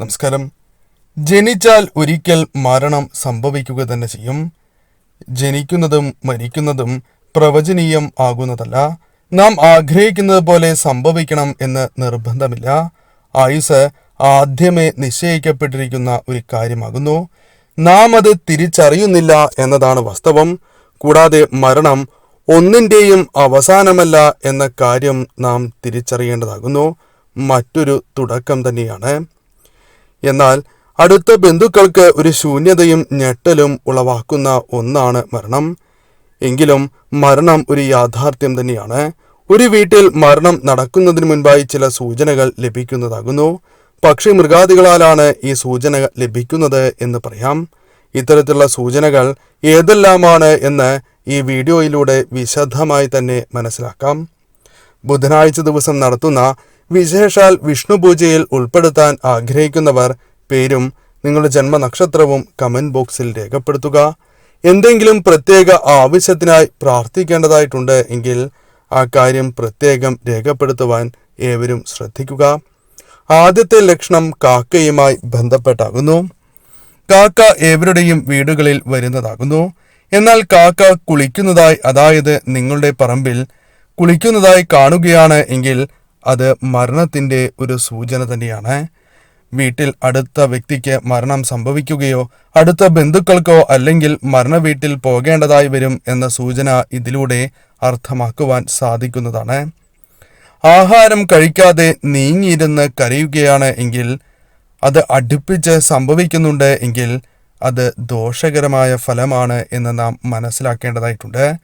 നമസ്കാരം. ജനിച്ചാൽ ഒരിക്കൽ മരണം സംഭവിക്കുക തന്നെ ചെയ്യും. ജനിക്കുന്നതും മരിക്കുന്നതും പ്രവചനീയം ആകുന്നതല്ല. നാം ആഗ്രഹിക്കുന്നത് പോലെ സംഭവിക്കണം എന്ന് നിർബന്ധമില്ല. ആയുസ് ആദ്യമേ നിശ്ചയിക്കപ്പെട്ടിരിക്കുന്ന ഒരു കാര്യമാകുന്നു. നാം അത് തിരിച്ചറിയുന്നില്ല എന്നതാണ് വാസ്തവം. കൂടാതെ മരണം ഒന്നിന്റെയും അവസാനമല്ല എന്ന കാര്യം നാം തിരിച്ചറിയേണ്ടതാകുന്നു. മറ്റൊരു തുടക്കം തന്നെയാണ്. എന്നാൽ അടുത്ത ബന്ധുക്കൾക്ക് ഒരു ശൂന്യതയും ഞെട്ടലും ഉളവാക്കുന്ന ഒന്നാണ് മരണം. എങ്കിലും മരണം ഒരു യാഥാർത്ഥ്യം തന്നെയാണ്. ഒരു വീട്ടിൽ മരണം നടക്കുന്നതിന് മുൻപായി ചില സൂചനകൾ ലഭിക്കുന്നതാകുന്നു. പക്ഷി മൃഗാദികളാലാണ് ഈ സൂചന ലഭിക്കുന്നത് എന്ന് പറയാം. ഇത്തരത്തിലുള്ള സൂചനകൾ ഏതെല്ലാമാണ് എന്ന് ഈ വീഡിയോയിലൂടെ വിശദമായി തന്നെ മനസ്സിലാക്കാം. ബുധനാഴ്ച ദിവസം നടത്തുന്ന വിശേഷാൽ വിഷ്ണുപൂജയിൽ ഉൾപ്പെടുത്താൻ ആഗ്രഹിക്കുന്നവർ പേരും നിങ്ങളുടെ ജന്മനക്ഷത്രവും കമന്റ് ബോക്സിൽ രേഖപ്പെടുത്തുക. എന്തെങ്കിലും പ്രത്യേക ആവശ്യത്തിനായി പ്രാർത്ഥിക്കേണ്ടതായിട്ടുണ്ട് എങ്കിൽ ആ കാര്യം പ്രത്യേകം രേഖപ്പെടുത്തുവാൻ ഏവരും ശ്രദ്ധിക്കുക. ആദ്യത്തെ ലക്ഷണം കാക്കയുമായി ബന്ധപ്പെട്ടാകുന്നു. കാക്ക ഏവരുടെയും വീടുകളിൽ വരുന്നതാകുന്നു. എന്നാൽ കാക്ക കുളിക്കുന്നതായി അതായത് നിങ്ങളുടെ പറമ്പിൽ കുളിക്കുന്നതായി കാണുകയാണ് എങ്കിൽ അത് മരണത്തിന്റെ ഒരു സൂചന തന്നെയാണ്. വീട്ടിൽ അടുത്ത വ്യക്തിക്ക് മരണം സംഭവിക്കുകയോ അടുത്ത ബന്ധുക്കൾക്കോ അല്ലെങ്കിൽ മരണ വീട്ടിൽ പോകേണ്ടതായി വരും എന്ന സൂചന ഇതിലൂടെ അർത്ഥമാക്കുവാൻ സാധിക്കുന്നതാണ്. ആഹാരം കഴിക്കാതെ നീങ്ങിയിരുന്ന് കരയുകയാണ് എങ്കിൽ അത് അടുപ്പിച്ച് സംഭവിക്കുന്നുണ്ട് എങ്കിൽ അത് ദോഷകരമായ ഫലമാണ് എന്ന് നാം മനസ്സിലാക്കേണ്ടതായിട്ടുണ്ട്.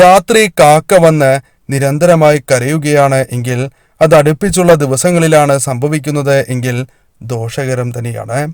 രാത്രി കാക്ക വന്ന് നിരന്തരമായി കരയുകയാണ് എങ്കിൽ അത് അടുപ്പിച്ചുള്ള ദിവസങ്ങളിലാണ് സംഭവിക്കുന്നത് എങ്കിൽ ദോഷകരം തന്നെയാണ്.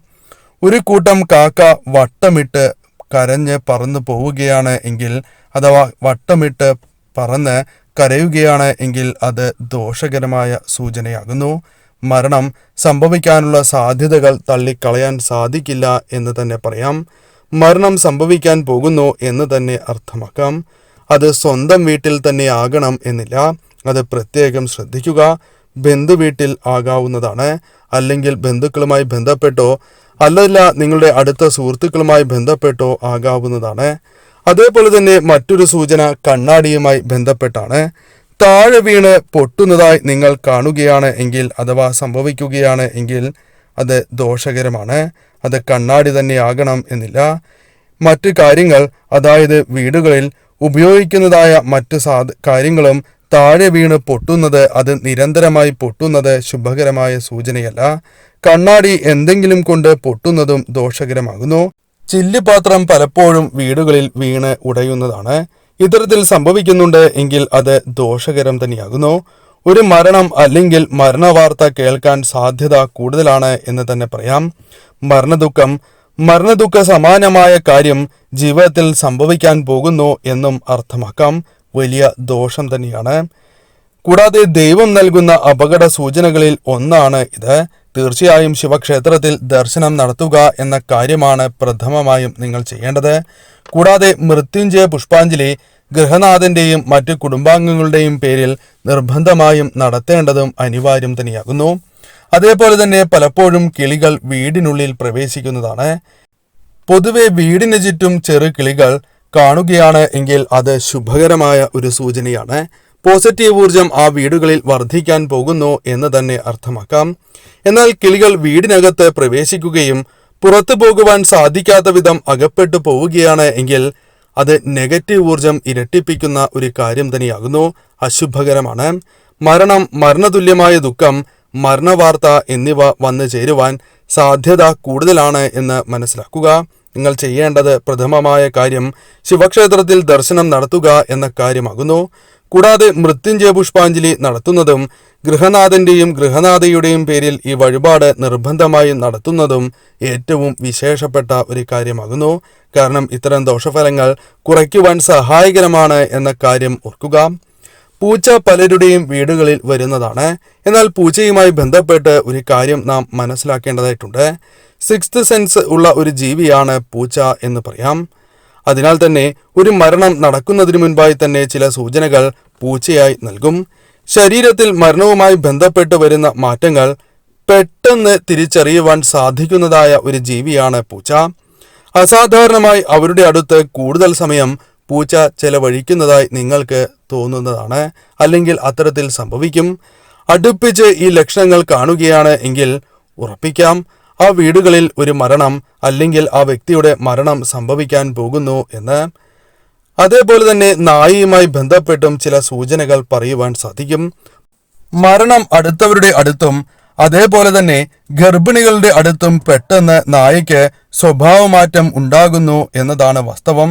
ഒരു കൂട്ടം കാക്ക വട്ടമിട്ട് കരഞ്ഞ് പറന്നു പോവുകയാണ് എങ്കിൽ അഥവാ വട്ടമിട്ട് പറന്ന് കരയുകയാണ് എങ്കിൽ അത് ദോഷകരമായ സൂചനയാകുന്നു. മരണം സംഭവിക്കാനുള്ള സാധ്യതകൾ തള്ളിക്കളയാൻ സാധിക്കില്ല എന്ന് തന്നെ പറയാം. മരണം സംഭവിക്കാൻ പോകുന്നു എന്ന് തന്നെ അർത്ഥമാക്കാം. അത് സ്വന്തം വീട്ടിൽ തന്നെ ആകണം എന്നില്ല. അത് പ്രത്യേകം ശ്രദ്ധിക്കുക. ബന്ധുവീട്ടിൽ ആകാവുന്നതാണ്. അല്ലെങ്കിൽ ബന്ധുക്കളുമായി ബന്ധപ്പെട്ടോ അല്ലല്ല നിങ്ങളുടെ അടുത്ത സുഹൃത്തുക്കളുമായി ബന്ധപ്പെട്ടോ ആകാവുന്നതാണ്. അതേപോലെ തന്നെ മറ്റൊരു സൂചന കണ്ണാടിയുമായി ബന്ധപ്പെട്ടാണ്. താഴെ വീണ് പൊട്ടുന്നതായി നിങ്ങൾ കാണുകയാണ് എങ്കിൽ അഥവാ സംഭവിക്കുകയാണ് എങ്കിൽ അത് ദോഷകരമാണ്. അത് കണ്ണാടി തന്നെ ആകണം എന്നില്ല. മറ്റ് കാര്യങ്ങൾ അതായത് വീടുകളിൽ ഉപയോഗിക്കുന്നതായ മറ്റ് സാധ കാര്യങ്ങളും താഴെ വീണ് പൊട്ടുന്നത് അത് നിരന്തരമായി പൊട്ടുന്നത് ശുഭകരമായ സൂചനയല്ല. കണ്ണാടി എന്തെങ്കിലും കൊണ്ട് പൊട്ടുന്നതും ദോഷകരമാകുന്നു. ചില്ലുപാത്രം പലപ്പോഴും വീടുകളിൽ വീണ് ഉടയുന്നതാണ്. ഇത്തരത്തിൽ സംഭവിക്കുന്നുണ്ട് എങ്കിൽ അത് ദോഷകരം തന്നെയാകുന്നു. ഒരു മരണം അല്ലെങ്കിൽ മരണവാർത്ത കേൾക്കാൻ സാധ്യത കൂടുതലാണ് എന്ന് തന്നെ പറയാം. മരണദുഃഖം മരണദുഃഖ സമാനമായ കാര്യം ജീവിതത്തിൽ സംഭവിക്കാൻ പോകുന്നു എന്നും അർത്ഥമാക്കാം. വലിയ ദോഷം തന്നെയാണ്. കൂടാതെ ദൈവം നൽകുന്ന അപകട സൂചനകളിൽ ഒന്നാണ് ഇത്. തീർച്ചയായും ശിവക്ഷേത്രത്തിൽ ദർശനം നടത്തുക എന്ന കാര്യമാണ് പ്രഥമമായും നിങ്ങൾ ചെയ്യേണ്ടത്. കൂടാതെ മൃത്യുഞ്ജയ പുഷ്പാഞ്ജലി ഗൃഹനാഥന്റെയും മറ്റു കുടുംബാംഗങ്ങളുടെയും പേരിൽ നിർബന്ധമായും നടത്തേണ്ടതും അനിവാര്യം തന്നെയാകുന്നു. അതേപോലെ തന്നെ പലപ്പോഴും കിളികൾ വീടിനുള്ളിൽ പ്രവേശിക്കുന്നതാണ്. പൊതുവെ വീടിന് ചുറ്റും ചെറു കിളികൾ കാണുകയാണ് എങ്കിൽ അത് ശുഭകരമായ ഒരു സൂചനയാണ്. പോസിറ്റീവ് ഊർജം ആ വീടുകളിൽ വർദ്ധിക്കാൻ പോകുന്നു എന്ന് തന്നെ അർത്ഥമാക്കാം. എന്നാൽ കിളികൾ വീടിനകത്ത് പ്രവേശിക്കുകയും പുറത്തു പോകുവാൻ സാധിക്കാത്ത വിധം അകപ്പെട്ടു പോവുകയാണ് എങ്കിൽ അത് നെഗറ്റീവ് ഊർജം ഇരട്ടിപ്പിക്കുന്ന ഒരു കാര്യം തന്നെയാകുന്നു. അശുഭകരമാണ്. മരണം മരണതുല്യമായ ദുഃഖം മരണവാർത്ത എന്നിവ വന്നു ചേരുവാൻ സാധ്യത കൂടുതലാണ് എന്ന് മനസ്സിലാക്കുക. നിങ്ങൾ ചെയ്യേണ്ടത് പ്രഥമമായ കാര്യം ശിവക്ഷേത്രത്തിൽ ദർശനം നടത്തുക എന്ന കാര്യമാകുന്നു. കൂടാതെ മൃത്യുഞ്ജയ പുഷ്പാഞ്ജലി നടത്തുന്നതും ഗൃഹനാഥന്റെയും ഗൃഹനാഥയുടെയും പേരിൽ ഈ വഴിപാട് നിർബന്ധമായും നടത്തുന്നതും ഏറ്റവും വിശേഷപ്പെട്ട ഒരു കാര്യമാകുന്നു. കാരണം ഇത്തരം ദോഷഫലങ്ങൾ കുറയ്ക്കുവാൻ സഹായകരമാണ് എന്ന കാര്യം ഓർക്കുക. പൂച്ച പലരുടെയും വീടുകളിൽ വരുന്നതാണ്. എന്നാൽ പൂച്ചയുമായി ബന്ധപ്പെട്ട് ഒരു കാര്യം നാം മനസ്സിലാക്കേണ്ടതായിട്ടുണ്ട്. സിക്സ്ത് സെൻസ് ഉള്ള ഒരു ജീവിയാണ് പൂച്ച എന്ന് പറയാം. അതിനാൽ തന്നെ ഒരു മരണം നടക്കുന്നതിന് മുൻപായി തന്നെ ചില സൂചനകൾ പൂച്ചയായി നൽകും. ശരീരത്തിൽ മരണവുമായി ബന്ധപ്പെട്ട് വരുന്ന മാറ്റങ്ങൾ പെട്ടെന്ന് തിരിച്ചറിയുവാൻ സാധിക്കുന്നതായ ഒരു ജീവിയാണ് പൂച്ച. അസാധാരണമായി അവരുടെ അടുത്ത് കൂടുതൽ സമയം പൂച്ച ചെലവഴിക്കുന്നതായി നിങ്ങൾക്ക് തോന്നുന്നതാണ്. അല്ലെങ്കിൽ അത്തരത്തിൽ സംഭവിക്കും. അടുപ്പിച്ച് ഈ ലക്ഷണങ്ങൾ കാണുകയാണ് എങ്കിൽ ഉറപ്പിക്കാം. ആ വീടുകളിൽ ഒരു മരണം അല്ലെങ്കിൽ ആ വ്യക്തിയുടെ മരണം സംഭവിക്കാൻ പോകുന്നു എന്ന്. അതേപോലെ തന്നെ നായിയുമായി ബന്ധപ്പെട്ടും ചില സൂചനകൾ പറയുവാൻ സാധിക്കും. മരണം അടുത്തവരുടെ അടുത്തും അതേപോലെ തന്നെ ഗർഭിണികളുടെ അടുത്തും പെട്ടെന്ന് നായയ്ക്ക് സ്വഭാവമാറ്റം ഉണ്ടാകുന്നു എന്നതാണ് വാസ്തവം.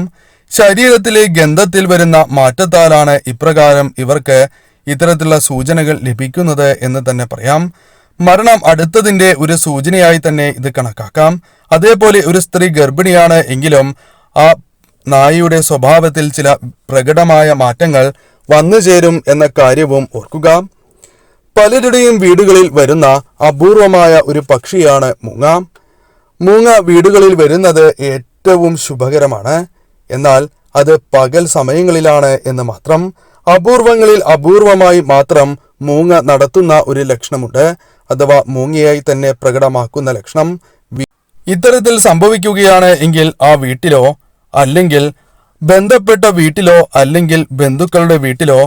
ശരീരത്തിലെ ഗന്ധത്തിൽ വരുന്ന മാറ്റത്താലാണ് ഇപ്രകാരം ഇവർക്ക് ഇത്തരത്തിലുള്ള സൂചനകൾ ലഭിക്കുന്നത് എന്ന് തന്നെ പറയാം. മരണം അടുത്തതിന്റെ ഒരു സൂചനയായി തന്നെ ഇത് കണക്കാക്കാം. അതേപോലെ ഒരു സ്ത്രീ ഗർഭിണിയാണ് എങ്കിലും ആ നായയുടെ സ്വഭാവത്തിൽ ചില പ്രകടമായ മാറ്റങ്ങൾ വന്നു ചേരും എന്ന കാര്യവും ഓർക്കുക. പലരുടെയും വീടുകളിൽ വരുന്ന അപൂർവമായ ഒരു പക്ഷിയാണ് മൂങ്ങ. മൂങ്ങ വീടുകളിൽ വരുന്നത് ഏറ്റവും ശുഭകരമാണ്. എന്നാൽ അത് പകൽ സമയങ്ങളിലാണ് എന്ന് മാത്രം അപൂർവങ്ങളിൽ അപൂർവമായി മാത്രം മൂങ്ങ നടത്തുന്ന ഒരു ലക്ഷണമുണ്ട് അഥവാ മൂങ്ങയായി തന്നെ പ്രകടമാക്കുന്ന ലക്ഷണം ഇത്തരത്തിൽ സംഭവിക്കുകയാണ് എങ്കിൽ ആ വീട്ടിലോ അല്ലെങ്കിൽ ബന്ധപ്പെട്ട വീട്ടിലോ അല്ലെങ്കിൽ ബന്ധുക്കളുടെ വീട്ടിലോ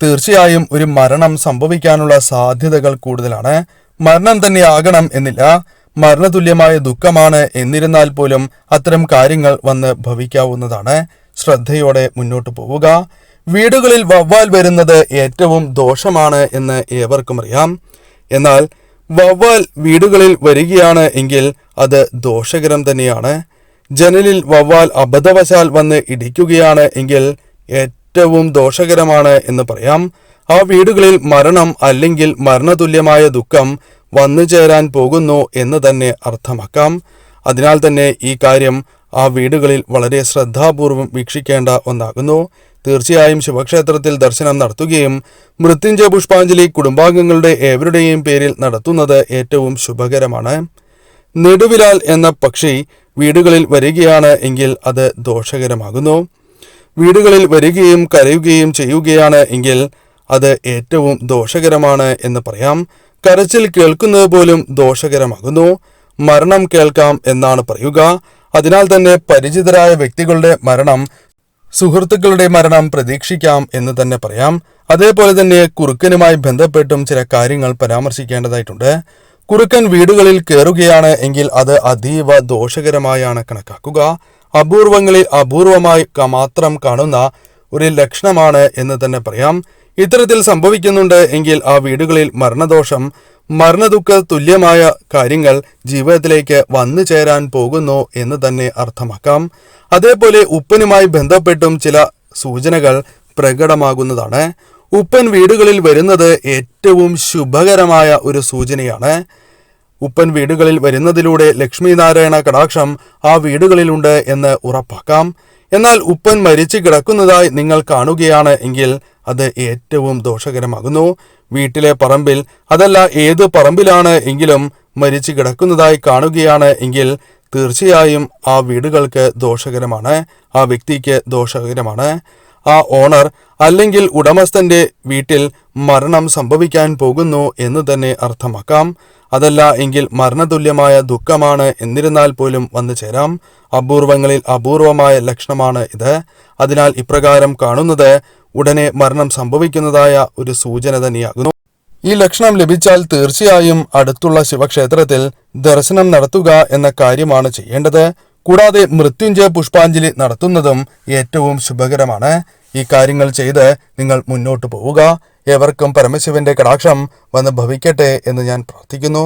തീർച്ചയായും ഒരു മരണം സംഭവിക്കാനുള്ള സാധ്യതകൾ കൂടുതലാണ്. മരണം തന്നെ ആകണം എന്നില്ല. മരണതുല്യമായ ദുഃഖമാണ് എന്നിരുന്നാൽ പോലും അത്തരം കാര്യങ്ങൾ വന്ന് ഭവിക്കാവുന്നതാണ്. ശ്രദ്ധയോടെ മുന്നോട്ട് പോവുക. വീടുകളിൽ വവ്വാൽ വരുന്നത് ഏറ്റവും ദോഷമാണ് എന്ന് ഏവർക്കും അറിയാം. എന്നാൽ വവ്വാൽ വീടുകളിൽ വരികയാണ് എങ്കിൽ അത് ദോഷകരം തന്നെയാണ്. ജനലിൽ വവ്വാൽ അബദ്ധവശാൽ വന്ന് ഇടിക്കുകയാണ് എങ്കിൽ ഏറ്റവും ദോഷകരമാണ് എന്ന് പറയാം. ആ വീടുകളിൽ മരണം അല്ലെങ്കിൽ മരണതുല്യമായ ദുഃഖം വന്നു ചേരാൻ പോകുന്നു എന്ന് തന്നെ അർത്ഥമാക്കാം. അതിനാൽ തന്നെ ഈ കാര്യം ആ വീടുകളിൽ വളരെ ശ്രദ്ധാപൂർവം വീക്ഷിക്കേണ്ട ഒന്നാകുന്നു. തീർച്ചയായും ശിവക്ഷേത്രത്തിൽ ദർശനം നടത്തുകയും മൃത്യുഞ്ജയ പുഷ്പാഞ്ജലി കുടുംബാംഗങ്ങളുടെ ഏവരുടെയും പേരിൽ നടത്തുന്നത് ഏറ്റവും ശുഭകരമാണ്. നെടുവിലാൽ എന്ന പക്ഷി വീടുകളിൽ വരികയാണ് എങ്കിൽ അത് ദോഷകരമാകുന്നു. വീടുകളിൽ വരികയും കരയുകയും ചെയ്യുകയാണ് എങ്കിൽ അത് ഏറ്റവും ദോഷകരമാണ് എന്ന് പറയാം. കരച്ചിൽ കേൾക്കുന്നത് പോലും ദോഷകരമാകുന്നു. മരണം കേൾക്കാം എന്നാണ് പറയുക. അതിനാൽ തന്നെ പരിചിതരായ വ്യക്തികളുടെ മരണം സുഹൃത്തുക്കളുടെ മരണം പ്രതീക്ഷിക്കാം എന്ന് തന്നെ പറയാം. അതേപോലെ തന്നെ കുറുക്കനുമായി ബന്ധപ്പെട്ടും ചില കാര്യങ്ങൾ പരാമർശിക്കേണ്ടതായിട്ടുണ്ട്. കുറുക്കൻ വീടുകളിൽ കയറുകയാണ് എങ്കിൽ അത് അതീവ ദോഷകരമായാണ് കണക്കാക്കുക. അപൂർവങ്ങളിൽ അപൂർവമായി മാത്രം കാണുന്ന ഒരു ലക്ഷണമാണ് എന്ന് തന്നെ പറയാം. ഇത്തരത്തിൽ സംഭവിക്കുന്നുണ്ട് എങ്കിൽ ആ വീടുകളിൽ മരണദോഷം മരണദുഃഖ തുല്യമായ കാര്യങ്ങൾ ജീവിതത്തിലേക്ക് വന്നു ചേരാൻ പോകുന്നു എന്ന് തന്നെ അർത്ഥമാക്കാം. അതേപോലെ ഉപ്പനുമായി ബന്ധപ്പെട്ടും ചില സൂചനകൾ പ്രകടമാകുന്നതാണ്. ഉപ്പൻ വീടുകളിൽ വരുന്നത് ഏറ്റവും ശുഭകരമായ ഒരു സൂചനയാണ്. ഉപ്പൻ വീടുകളിൽ വരുന്നതിലൂടെ ലക്ഷ്മി നാരായണ കടാക്ഷം ആ വീടുകളിലുണ്ട് എന്ന് ഉറപ്പാക്കാം. എന്നാൽ ഉപ്പൻ മരിച്ചു കിടക്കുന്നതായി നിങ്ങൾ കാണുകയാണ് എങ്കിൽ അത് ഏറ്റവും ദോഷകരമാകുന്നു. വീട്ടിലെ പറമ്പിൽ അതല്ല ഏത് പറമ്പിലാണ് എങ്കിലും മരിച്ചു കിടക്കുന്നതായി കാണുകയാണ് എങ്കിൽ തീർച്ചയായും ആ വീടുകൾക്ക് ദോഷകരമാണ് ആ വ്യക്തിക്ക് ദോഷകരമാണ്. ആ ഓണർ അല്ലെങ്കിൽ ഉടമസ്ഥന്റെ വീട്ടിൽ മരണം സംഭവിക്കാൻ പോകുന്നു എന്ന് തന്നെ അർത്ഥമാക്കാം. അതല്ല എങ്കിൽ മരണതുല്യമായ ദുഃഖമാണ് എന്നിരുന്നാൽ പോലും വന്നു ചേരാം. അപൂർവങ്ങളിൽ അപൂർവമായ ലക്ഷണമാണ് ഇത്. അതിനാൽ ഇപ്രകാരം കാണുന്നത് ഉടനെ മരണം സംഭവിക്കുന്നതായ ഒരു സൂചന തന്നെയാകുന്നു. ഈ ലക്ഷണം ലഭിച്ചാൽ തീർച്ചയായും അടുത്തുള്ള ശിവക്ഷേത്രത്തിൽ ദർശനം നടത്തുക എന്ന കാര്യമാണ് ചെയ്യേണ്ടത്. കൂടാതെ മൃത്യുഞ്ജയ പുഷ്പാഞ്ജലി നടത്തുന്നതും ഏറ്റവും ശുഭകരമാണ്. ഈ കാര്യങ്ങൾ ചെയ്ത് നിങ്ങൾ മുന്നോട്ട് പോവുക. എവർക്കും പരമശിവന്റെ കടാക്ഷം വന്ന് ഭവിക്കട്ടെ എന്ന് ഞാൻ പ്രാർത്ഥിക്കുന്നു.